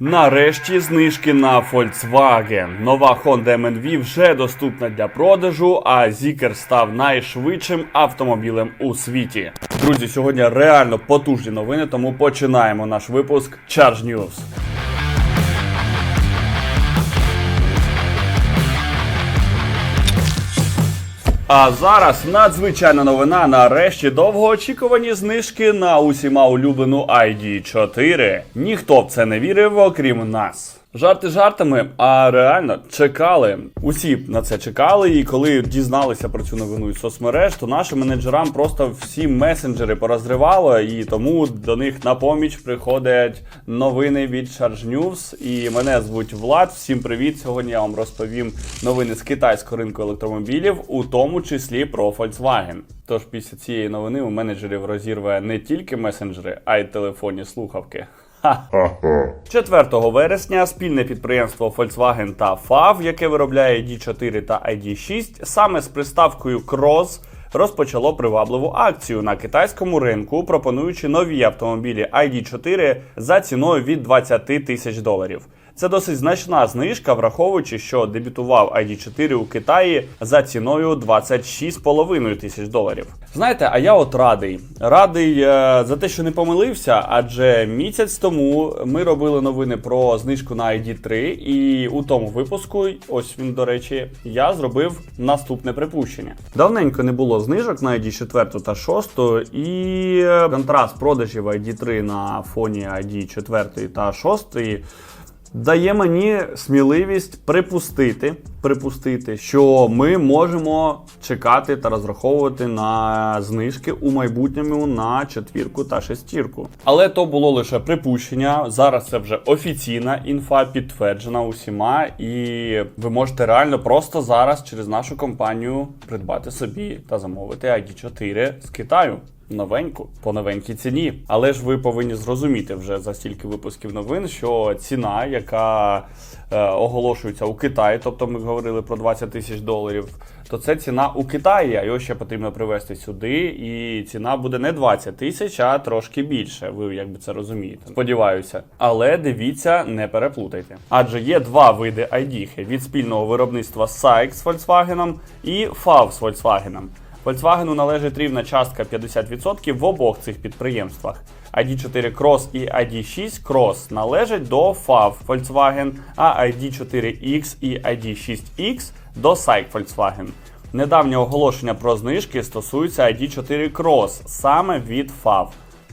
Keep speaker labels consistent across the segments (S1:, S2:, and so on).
S1: Нарешті знижки на Volkswagen. Нова Honda MNV вже доступна для продажу, а Zikr став найшвидшим автомобілем у світі. Друзі, сьогодні реально потужні новини, тому починаємо наш випуск Charge News. А зараз надзвичайна новина. Нарешті довгоочікувані знижки на усіма улюблену ID4. Ніхто в це не вірив, окрім нас. Жарти жартами, а реально чекали. Усі на це чекали. І коли дізналися про цю новину із соцмереж, то нашим менеджерам просто всі месенджери порозривало, і тому до них на поміч приходять новини від Charge News. І мене звуть Влад. Всім привіт! Сьогодні я вам розповім новини з китайського ринку електромобілів, у тому числі про Volkswagen. Тож після цієї новини у менеджерів розірве не тільки месенджери, а й телефонні слухавки. Ха. 4 вересня спільне підприємство Volkswagen та FAV, яке виробляє ID4 та ID6, саме з приставкою Cross розпочало привабливу акцію на китайському ринку, пропонуючи нові автомобілі ID4 за ціною від 20 тисяч доларів. Це досить значна знижка, враховуючи, що дебютував ID4 у Китаї за ціною 26,5 тисяч доларів. Знаєте, а я от радий. Радий е, за те, що не помилився, адже місяць тому ми робили новини про знижку на ID3, і у тому випуску, ось він, до речі, я зробив наступне припущення. Давненько не було знижок на ID4 та 6, і е, контраст продажів ID3 на фоні ID4 та 6 дає мені сміливість припустити, припустити, що ми можемо чекати та розраховувати на знижки у майбутньому на четвірку та шестірку. Але то було лише припущення. Зараз це вже офіційна інфа, підтверджена усіма, і ви можете реально просто зараз через нашу компанію придбати собі та замовити ID4 з Китаю новеньку по новенькій ціні. Але ж ви повинні зрозуміти вже за стільки випусків новин, що ціна, яка е, оголошується у Китаї, тобто ми говорили про 20 тисяч доларів, то це ціна у Китаї, а його ще потрібно привезти сюди, і ціна буде не 20 тисяч, а трошки більше. Ви якби це розумієте. Сподіваюся. Але дивіться, не переплутайте. Адже є два види ID від спільного виробництва SAIC з Volkswagen і FAV з Volkswagen. Volkswagen належить рівна частка 50% в обох цих підприємствах. ID4 Cross і ID6 Cross належать до FAV Volkswagen, а ID4X і ID6X до SAIC Volkswagen. Недавнє оголошення про знижки стосується ID4 Cross саме від FAV.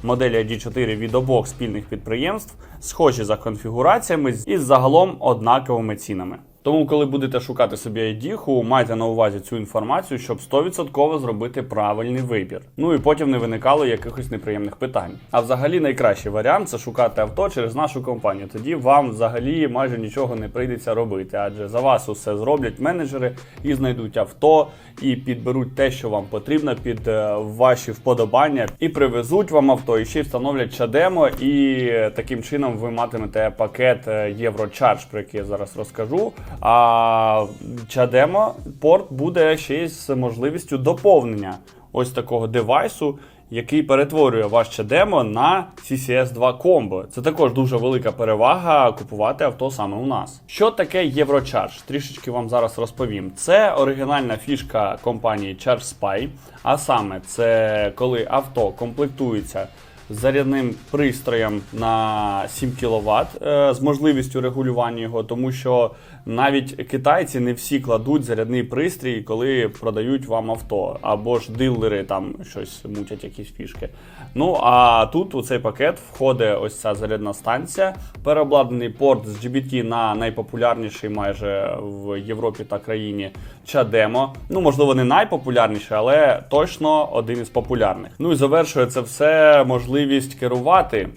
S1: Моделі ID4 від обох спільних підприємств схожі за конфігураціями із загалом однаковими цінами. Тому, коли будете шукати собі ID, майте на увазі цю інформацію, щоб 100% зробити правильний вибір. Ну і потім не виникало якихось неприємних питань. А взагалі найкращий варіант це шукати авто через нашу компанію. Тоді вам взагалі майже нічого не прийдеться робити, адже за вас усе зроблять менеджери і знайдуть авто, і підберуть те, що вам потрібно під е, ваші вподобання, і привезуть вам авто, і ще встановлять чадемо, і таким чином ви матимете пакет е, Єврочардж, про який я зараз розкажу. А чадемо порт буде ще й з можливістю доповнення ось такого девайсу, який перетворює ваш чадемо на CCS 2 комбо. Це також дуже велика перевага купувати авто саме у нас. Що таке Єврочардж? Трішечки вам зараз розповім. Це оригінальна фішка компанії ChargeSpy, а саме це коли авто комплектується зарядним пристроєм на 7 кВт е, з можливістю регулювання його, тому що навіть китайці не всі кладуть зарядний пристрій, коли продають вам авто, або ж дилери там щось мутять, якісь фішки. Ну а тут у цей пакет входить ось ця зарядна станція, переобладнаний порт з GBT на найпопулярніший майже в Європі та країні CHAdeMO. Ну, можливо, не найпопулярніший, але точно один із популярних. Ну і завершує це все можливість керувати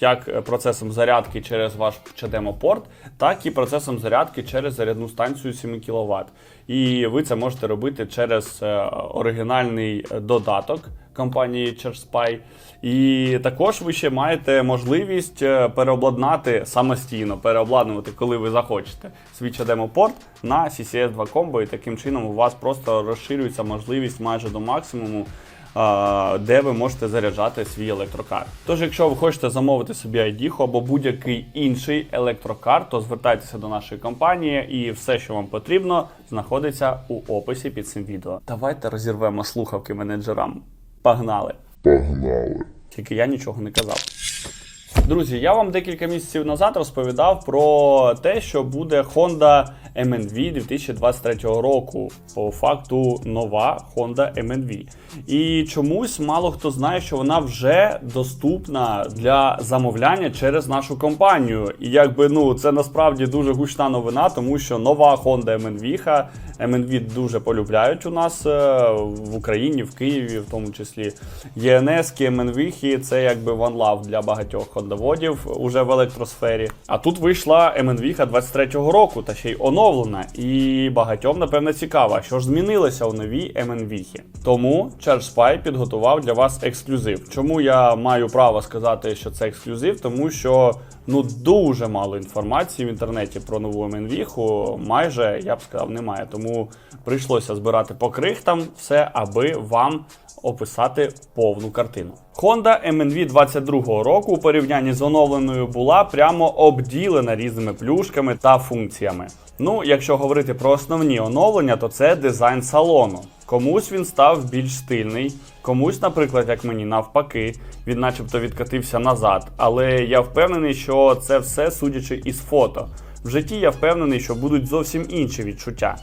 S1: як процесом зарядки через ваш CHAdeMO порт, так і процесом зарядки через зарядну станцію 7 кВт. І ви це можете робити через е, оригінальний додаток компанії ChargeSpy. І також ви ще маєте можливість е, переобладнати самостійно, переобладнувати, коли ви захочете свій CHAdeMO порт на CCS 2 Combo, і таким чином у вас просто розширюється можливість майже до максимуму де ви можете заряджати свій електрокар. Тож, якщо ви хочете замовити собі ID або будь-який інший електрокар, то звертайтеся до нашої компанії, і все, що вам потрібно, знаходиться у описі під цим відео. Давайте розірвемо слухавки менеджерам. Погнали!
S2: Погнали.
S1: Тільки я нічого не казав. Друзі, я вам декілька місяців назад розповідав про те, що буде Honda MNV 2023 року. По факту нова Honda MNV. І чомусь мало хто знає, що вона вже доступна для замовляння через нашу компанію. І якби ну це насправді дуже гучна новина, тому що нова Honda MNV, MNV дуже полюбляють у нас е, в Україні, в Києві, в тому числі. ЄНС, MNV це якби one love для багатьох хондоводів уже в електросфері. А тут вийшла MNV 23-го року, та ще й оновлена. І багатьом, напевно, цікаво, що ж змінилося у новій MNV. Тому ChargeSpy підготував для вас ексклюзив. Чому я маю право сказати, що це ексклюзив? Тому що ну дуже мало інформації в інтернеті про нову MNV, майже я б сказав, немає. Тому прийшлося збирати по крихтам все, аби вам описати повну картину. Honda MNV 22 року у порівнянні з оновленою була прямо обділена різними плюшками та функціями. Ну, якщо говорити про основні оновлення, то це дизайн салону. Комусь він став більш стильний, комусь, наприклад, як мені навпаки, він начебто відкатився назад. Але я впевнений, що це все судячи із фото. В житті я впевнений, що будуть зовсім інші відчуття.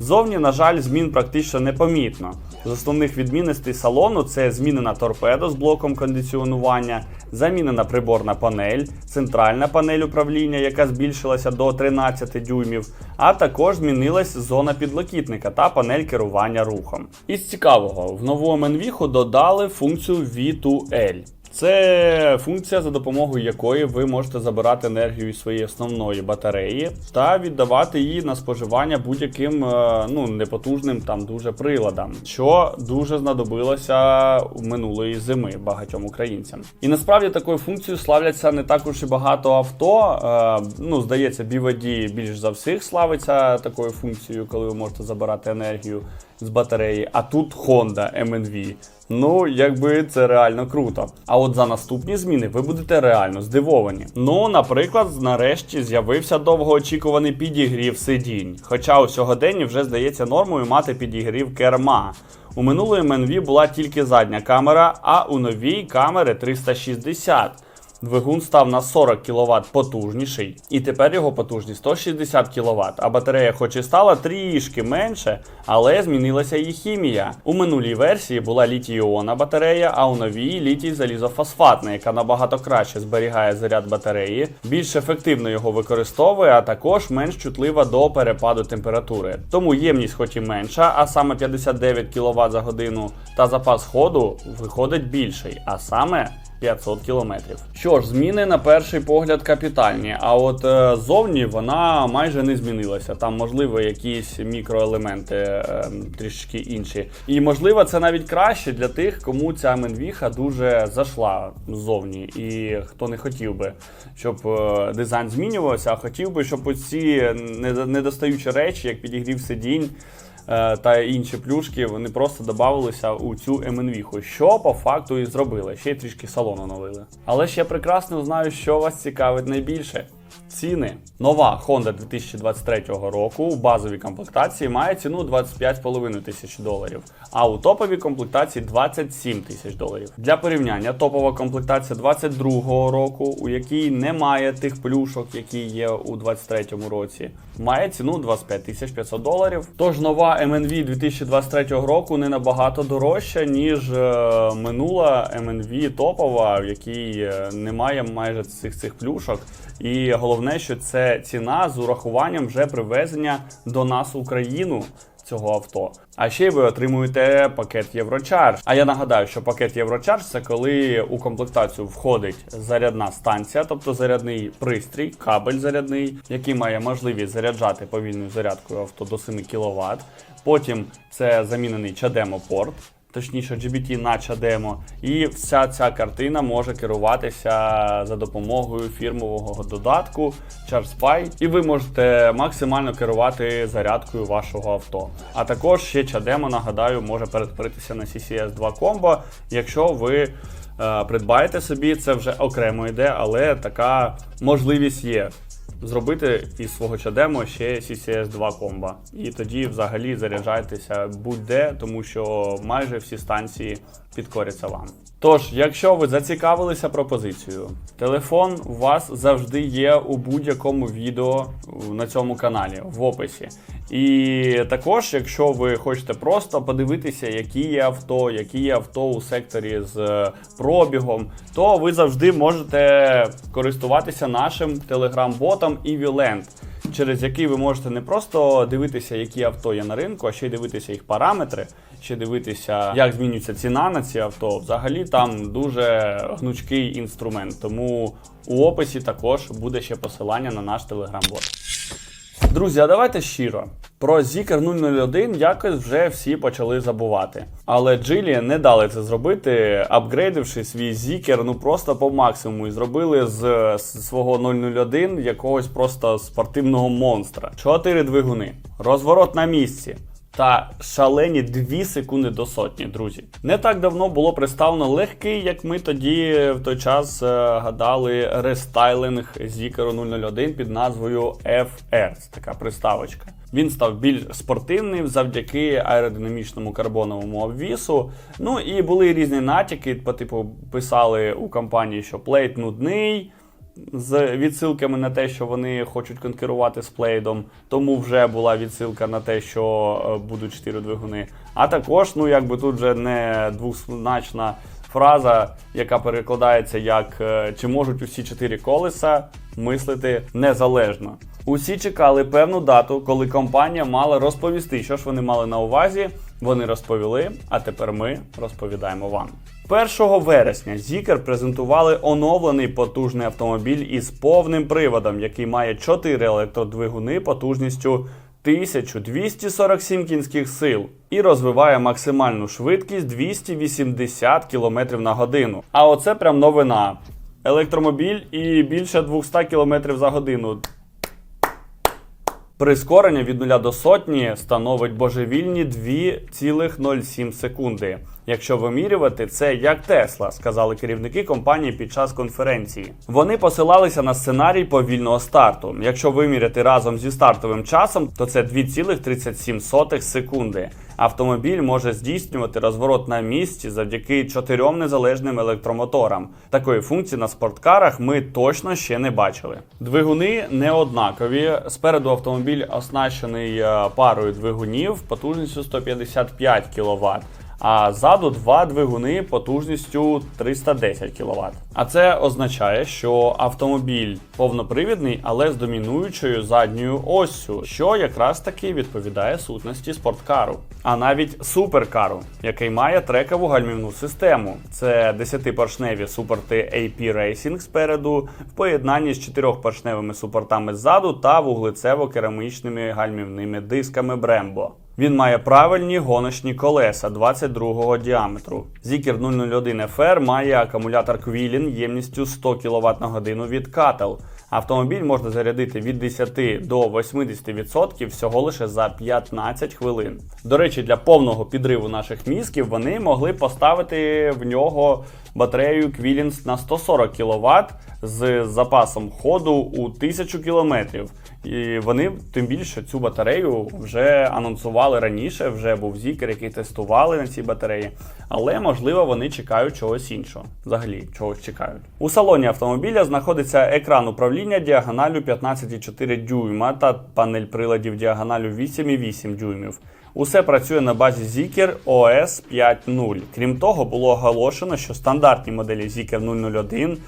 S1: Зовні, на жаль, змін практично не помітно. З основних відмінностей салону це змінена торпедо з блоком кондиціонування, замінена приборна панель, центральна панель управління, яка збільшилася до 13 дюймів, а також змінилась зона підлокітника та панель керування рухом. Із цікавого, в нову MNV додали функцію V2L. Це функція, за допомогою якої ви можете забирати енергію із своєї основної батареї та віддавати її на споживання будь-яким е, ну непотужним там дуже приладам, що дуже знадобилося минулої зими багатьом українцям. І насправді такою функцією славляться не також і багато авто. Е, Ну, здається, BYD більш за всіх славиться такою функцією, коли ви можете забирати енергію з батареї. А тут Honda MNV. Ну, якби це реально круто. А от за наступні зміни ви будете реально здивовані. Ну, наприклад, нарешті з'явився довгоочікуваний підігрів сидінь. Хоча у сьогоденні вже здається нормою мати підігрів керма. У минулої МНВ була тільки задня камера, а у новій камери 360. Двигун став на 40 кВт потужніший, і тепер його потужність 160 кВт, а батарея хоч і стала трішки менше, але змінилася її хімія. У минулій версії була літій-іонна батарея, а у новій літій залізофосфатна, яка набагато краще зберігає заряд батареї, більш ефективно його використовує, а також менш чутлива до перепаду температури. Тому ємність хоч і менша, а саме 59 кВт за годину, та запас ходу виходить більший, а саме 500 кілометрів. Що ж, зміни на перший погляд капітальні, а от е, зовні вона майже не змінилася. Там, можливо, якісь мікроелементи е, трішки інші. І можливо, це навіть краще для тих, кому ця менвіха дуже зайшла ззовні, і хто не хотів би, щоб е, дизайн змінювався, а хотів би, щоб оці недо- недостаючі речі, як підігрів сидінь. Е, Та інші плюшки вони просто додавалися у цю MNV, що по факту і зробили. Ще й трішки салону оновили. Але ще прекрасно знаю, що вас цікавить найбільше. Ціни. Нова Honda 2023 року у базовій комплектації має ціну 25,5 тисяч доларів, а у топовій комплектації 27 тисяч доларів. Для порівняння топова комплектація 2022 року, у якій немає тих плюшок, які є у 2023 році, має ціну 25 тисяч 500 доларів. Тож нова MNV 2023 року не набагато дорожча, ніж е, минула MNV топова, в якій е, немає майже цих цих плюшок. І головне, що це ціна з урахуванням вже привезення до нас в Україну цього авто. А ще й ви отримуєте пакет Єврочарж. А я нагадаю, що пакет Єврочарж це коли у комплектацію входить зарядна станція, тобто зарядний пристрій, кабель зарядний, який має можливість заряджати повільною зарядкою авто до 7 кВт. Потім це замінений чадемо порт. Точніше GBT на чадемо. І вся ця картина може керуватися за допомогою фірмового додатку ChargeSpy, і ви можете максимально керувати зарядкою вашого авто. А також ще чадемо, нагадаю, може перетворитися на CCS 2 Combo, якщо ви. е, Придбаєте собі, це вже окремо йде, але така можливість є зробити із свого чадемо ще CCS 2 комба. І тоді взагалі заряджайтеся будь-де, тому що майже всі станції підкоряться вам. Тож, якщо ви зацікавилися пропозицією, телефон у вас завжди є у будь-якому відео на цьому каналі в описі. І також, якщо ви хочете просто подивитися, які є авто, які є авто у секторі з е, пробігом, то ви завжди можете користуватися нашим телеграм-ботом EVLand, через який ви можете не просто дивитися, які авто є на ринку, а ще й дивитися їх параметри, ще дивитися, як змінюється ціна на ці авто. Взагалі там дуже гнучкий інструмент. Тому у описі також буде ще посилання на наш телеграм-бот. Друзі, а давайте щиро. Про Zikr 001 якось вже всі почали забувати. Але Джилі не дали це зробити, апгрейдивши свій Zikr ну просто по максимуму і зробили з, з свого 001 якогось просто спортивного монстра. Чотири двигуни, розворот на місці. Та шалені 2 секунди до сотні, друзі. Не так давно було представлено легкий, як ми тоді в той час е, гадали, рестайлинг Zikr 001 під назвою FR. Це така приставочка. Він став більш спортивним завдяки аеродинамічному карбоновому обвісу. Ну і були різні натяки, по типу писали у компанії, що плейт нудний з відсилками на те, що вони хочуть конкурувати з плейдом. Тому вже була відсилка на те, що е, будуть 4 двигуни. А також, ну якби тут вже не двозначна фраза, яка перекладається як е, чи можуть усі чотири колеса мислити незалежно. Усі чекали певну дату, коли компанія мала розповісти, що ж вони мали на увазі. Вони розповіли, а тепер ми розповідаємо вам. 1 вересня Zikr презентували оновлений потужний автомобіль із повним приводом, який має 4 електродвигуни потужністю 1247 кінських сил і розвиває максимальну швидкість 280 км на годину. А оце прям новина. Електромобіль і більше 200 км за годину. Прискорення від 0 до сотні становить божевільні 2,07 секунди. Якщо вимірювати це як Тесла, сказали керівники компанії під час конференції. Вони посилалися на сценарій повільного старту. Якщо виміряти разом зі стартовим часом, то це 2,37 секунди. Автомобіль може здійснювати розворот на місці завдяки чотирьом незалежним електромоторам. Такої функції на спорткарах ми точно ще не бачили. Двигуни не однакові. Спереду автомобіль оснащений е, парою двигунів потужністю 155 кВт. А ззаду два двигуни потужністю 310 кВт. А це означає, що автомобіль повнопривідний, але з домінуючою задньою оссю, що якраз таки відповідає сутності спорткару, а навіть суперкару, який має трекову гальмівну систему. Це 10-поршневі супорти AP Racing спереду, в поєднанні з 4-поршневими супортами ззаду та вуглецево-керамічними гальмівними дисками Brembo. Він має правильні гоночні колеса 22-го діаметру. Zikr 001 FR має акумулятор Quilin ємністю 100 кВт на годину від Cattel. Автомобіль можна зарядити від 10 до 80% всього лише за 15 хвилин. До речі, для повного підриву наших мізків вони могли поставити в нього батарею Quilin на 140 кВт з запасом ходу у 1000 км. І вони тим більше цю батарею вже анонсували раніше. Вже був зікер, який тестували на цій батареї. Але можливо вони чекають чогось іншого. Взагалі чогось чекають. У салоні автомобіля знаходиться екран управління діагоналю 15,4 дюйма та панель приладів діагоналю 8,8 дюймів. Усе працює на базі Zikr OS 5.0. Крім того, було оголошено, що стандартні моделі Zikr 001,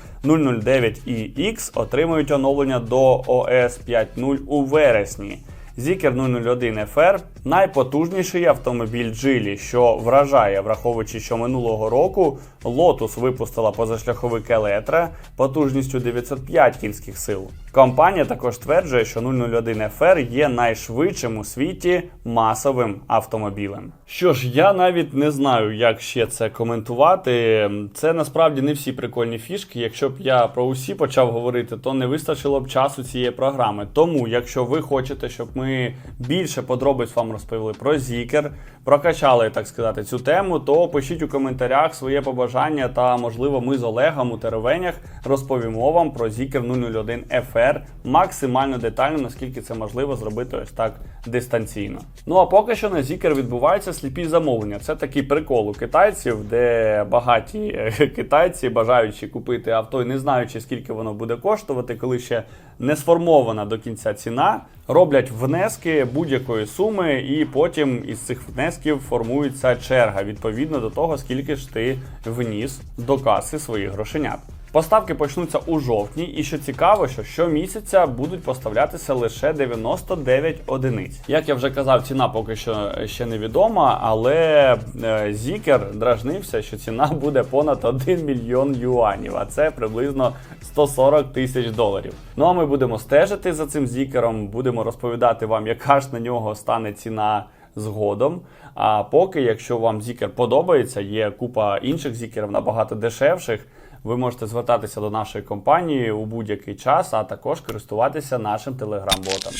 S1: 009 і X отримують оновлення до OS 5.0 у вересні. Zikr 001 FR Найпотужніший автомобіль Джилі, що вражає, враховуючи, що минулого року Lotus випустила позашляховик Елетра потужністю 905 кінських сил. Компанія також стверджує, що 001 FR є найшвидшим у світі масовим автомобілем. Що ж, я навіть не знаю, як ще це коментувати. Це насправді не всі прикольні фішки. Якщо б я про усі почав говорити, то не вистачило б часу цієї програми. Тому, якщо ви хочете, щоб ми більше подробиць вам розповіли про Зікер, прокачали, так сказати, цю тему, то пишіть у коментарях своє побажання, та можливо ми з Олегом у теревенях розповімо вам про Zikr 001 FR максимально детально, наскільки це можливо зробити ось так дистанційно. Ну а поки що на Zikr відбуваються сліпі замовлення. Це такий прикол у китайців, де багаті е, китайці, бажаючи купити авто і не знаючи, скільки воно буде коштувати, коли ще не сформована до кінця ціна, роблять внески будь-якої суми, і потім із цих внесків формується черга відповідно до того, скільки ж ти вніс до каси своїх грошенят. Поставки почнуться у жовтні, і що цікаво, що щомісяця будуть поставлятися лише 99 одиниць. Як я вже казав, ціна поки що ще невідома, але е, Зікер дражнився, що ціна буде понад 1 мільйон юанів, а це приблизно 140 тисяч доларів. Ну а ми будемо стежити за цим зікером, будемо розповідати вам, яка ж на нього стане ціна згодом. А поки, якщо вам зікер подобається, є купа інших зікерів набагато дешевших. Ви можете звертатися до нашої компанії у будь-який час, а також користуватися нашим телеграм-ботом.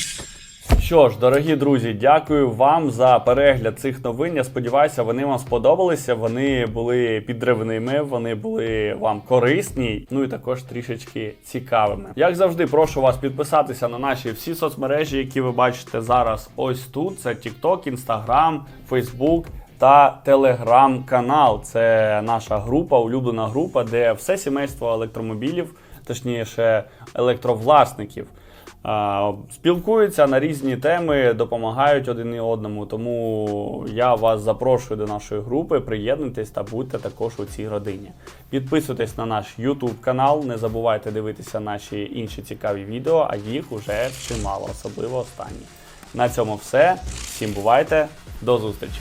S1: Що ж, дорогі друзі, дякую вам за перегляд цих новин. Я сподіваюся, вони вам сподобалися. Вони були підривними, вони були вам корисні, ну і також трішечки цікавими. Як завжди, прошу вас підписатися на наші всі соцмережі, які ви бачите зараз. Ось тут: це TikTok, Instagram, Facebook та телеграм-канал. Це наша група, улюблена група, де все сімейство електромобілів, точніше електровласників. Спілкуються на різні теми, допомагають один і одному. Тому я вас запрошую до нашої групи. Приєднуйтесь та будьте також у цій родині. Підписуйтесь на наш YouTube канал, не забувайте дивитися наші інші цікаві відео, а їх уже чимало, особливо останні. На цьому все. Всім бувайте, до зустрічі!